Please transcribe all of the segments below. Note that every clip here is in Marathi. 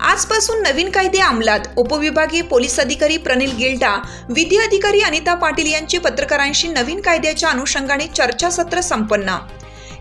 आजपासून नवीन कायदे अंमलात. उपविभागीय पोलीस अधिकारी प्रनिल गिल्डा विधी अधिकारी अनिता पाटील यांची पत्रकारांशी नवीन कायद्याच्या अनुषंगाने चर्चासत्र संपन्न.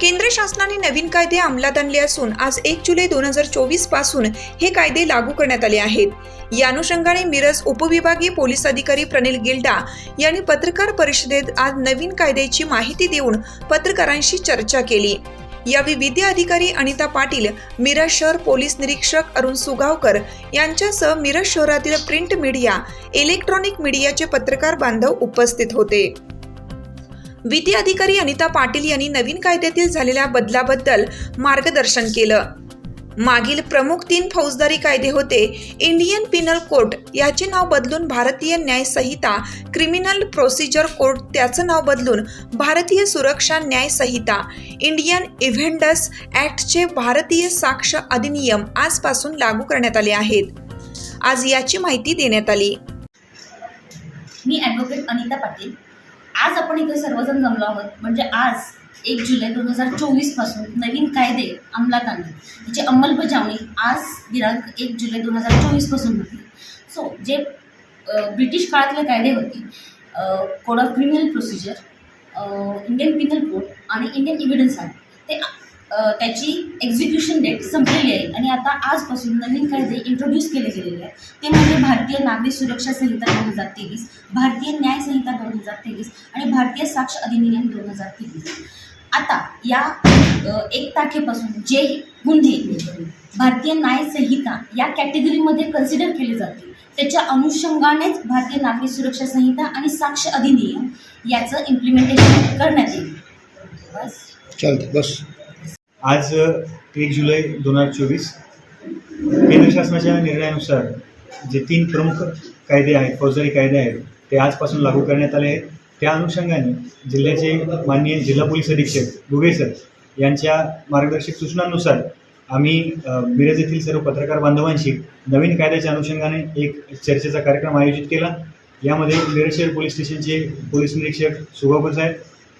केंद्र शासनाने नवीन कायदे अंमलात आणले असून आज एक जुलै दोन हजार चोवीसपासून हे कायदे लागू करण्यात आले आहेत. या अनुषंगाने मिरज उपविभागीय पोलीस अधिकारी प्रनिल गिल्डा यांनी पत्रकार परिषदेत आज नवीन कायद्याची माहिती देऊन पत्रकारांशी चर्चा केली. यावेळी विधी अधिकारी अनिता पाटील मिरज शहर पोलीस निरीक्षक अरुण सुगावकर यांच्यासह मिरज शहरातील प्रिंट मीडिया इलेक्ट्रॉनिक मीडियाचे पत्रकार बांधव उपस्थित होते. विधी अधिकारी अनिता पाटील यांनी नवीन कायद्यातील झालेल्या बदलाबद्दल मार्गदर्शन केलं. मागील प्रमुख तीन फौजदारी कायदे होते इंडियन पिनल कोर्ट याचे नाव बदलून भारतीय न्याय संहिता क्रिमिनल प्रोसिजर कोर्ट त्याचं नाव बदलून भारतीय सुरक्षा न्याय संहिता इंडियन इव्हेंडस ॲक्टचे भारतीय साक्ष अधिनियम आजपासून लागू करण्यात आले आहेत. आज याची माहिती देण्यात आली. मी ॲडव्होकेट अनिता पाटील आज आपण इथे सर्वजण जमलो आहोत. म्हणजे आज एक जुलै दोन हजार चोवीसपासून नवीन कायदे अंमलात आणले. त्याची अंमलबजावणी आज दिनांक एक जुलै दोन हजार चोवीसपासून होती. सो जे ब्रिटिश काळातले कायदे होते code of criminal procedure Indian penal code आणि इंडियन इव्हिडन्स ॲक्ट ते त्याची एक्झिक्युशन डेट संपलेली आहे. आणि आता आजपासून नवीन कायदे इंट्रोड्यूस केले गेलेले आहेत. ते म्हणजे भारतीय नागरिक सुरक्षा संहिता दोन हजार तेवीस भारतीय न्याय संहिता दोन हजार तेवीस आणि भारतीय साक्ष अधिनियम दोन हजार तेवीस. आता या एक तारखेपासून जे गुन्हे भारतीय न्याय संहिता या कॅटेगरीमध्ये कन्सिडर केले जातील त्याच्या अनुषंगानेच भारतीय नागरिक सुरक्षा संहिता आणि साक्ष अधिनियम याचं इम्प्लिमेंटेशन करण्यात येईल. बस. चालतं बस. आज एक जुलै दोन हजार चोवीस केंद्र शासनाच्या निर्णयानुसार जे तीन प्रमुख कायदे आहेत फौजदारी कायदे आहेत ते आजपासून लागू करण्यात आले आहेत. त्या अनुषंगाने जिल्ह्याचे माननीय जिल्हा पोलीस अधीक्षक दुबे सर यांच्या मार्गदर्शक सूचनांनुसार आम्ही मिरज येथील सर्व पत्रकार बांधवांशी नवीन कायद्याच्या अनुषंगाने एक चर्चेचा कार्यक्रम आयोजित केला. यामध्ये मिरज शहर पोलीस स्टेशनचे पोलीस निरीक्षक सुगावकर साहेब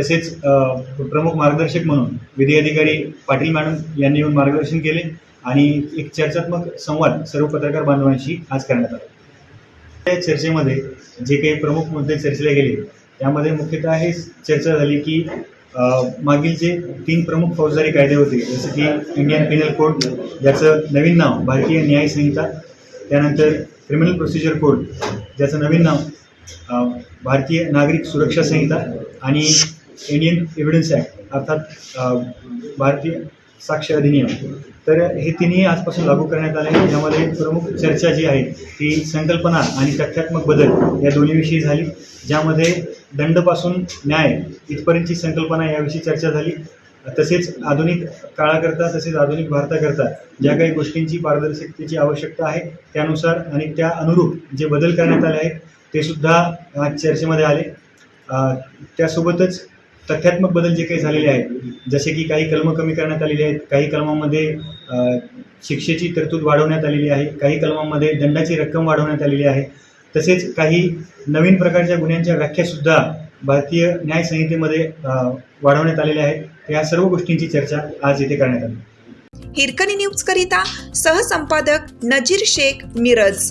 तसेच प्रमुख मार्गदर्शक म्हणून विधी अधिकारी पाटील मॅडम यांनी येऊन मार्गदर्शन केले आणि एक चर्चात्मक संवाद सर्व पत्रकार बांधवांशी आज करण्यात आला. त्या चर्चेमध्ये जे काही प्रमुख मुद्दे चर्चेला गेले त्यामध्ये मुख्यतः हे चर्चा झाली की मागील जे तीन प्रमुख फौजदारी कायदे होते जसं की इंडियन पिनल कोड ज्याचं नवीन नाव भारतीय न्याय संहिता त्यानंतर क्रिमिनल प्रोसिजर कोड ज्याचं नवीन नाव भारतीय नागरिक सुरक्षा संहिता आणि इंडियन एव्हिडन्स ॲक्ट अर्थात भारतीय साक्ष अधिनियम. तर हे तिन्ही आजपासून लागू करण्यात आले. यामध्ये प्रमुख चर्चा जी आहे ती संकल्पना आणि तथ्यात्मक बदल या दोन्हीविषयी झाली. ज्यामध्ये दंडपासून न्याय इथपर्यंतची संकल्पना याविषयी चर्चा झाली. तसेच आधुनिक काळाकरता तसेच आधुनिक भारताकरता ज्या काही गोष्टींची पारदर्शकतेची आवश्यकता आहे त्यानुसार आणि त्या अनुरूप जे बदल करण्यात आले आहेत ते सुद्धा आज चर्चेमध्ये आले. त्यासोबतच तथ्यात्मक बदल जे काही झालेले आहेत जसे की काही कलमं कमी करण्यात आलेली आहेत काही कलमांमध्ये शिक्षेची तरतूद वाढवण्यात आलेली आहे काही कलमांमध्ये दंडाची रक्कम वाढवण्यात आलेली आहे. तसेच काही नवीन प्रकारच्या गुन्ह्यांच्या व्याख्यासुद्धा भारतीय न्याय संहितेमध्ये वाढवण्यात आलेल्या आहेत. या सर्व गोष्टींची चर्चा आज येथे करण्यात आली. हिरकणी न्यूज करिता सहसंपादक नजीर शेख मिरज.